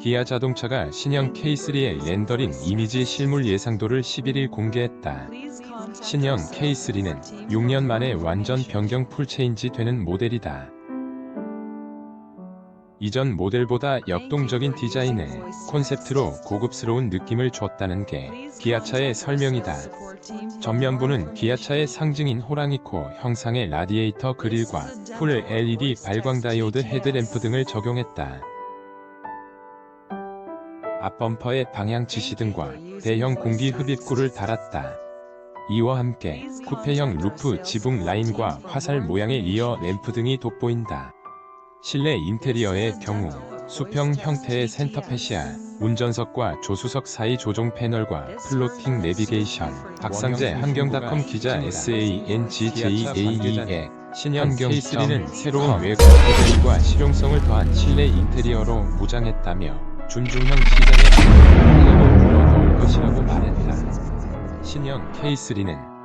기아 자동차가 신형 K3의 렌더링 이미지 실물 예상도를 11일 공개했다. 신형 K3는 6년 만에 완전 변경 풀체인지 되는 모델이다. 이전 모델보다 역동적인 디자인에 콘셉트로 고급스러운 느낌을 줬다는 게 기아차의 설명이다. 전면부는 기아차의 상징인 호랑이코 형상의 라디에이터 그릴과 풀 LED 발광 다이오드 헤드램프 등을 적용했다. 앞범퍼에 방향 지시등과 대형 공기 흡입구를 달았다. 이와 함께 쿠페형 루프 지붕 라인과 화살 모양의 리어 램프 등이 돋보인다. 실내 인테리어의 경우 수평 형태의 센터 패시아, 운전석과 조수석 사이 조종 패널과 플로팅 내비게이션, 박상재 한경닷컴 기자 SANGJAE의 신형 K3는 새로운 외관 디자인과 실용성을 더한 실내 인테리어로 무장했다며 준중형 시장에 불러넣을 것이라고 말했다. 신형 K3는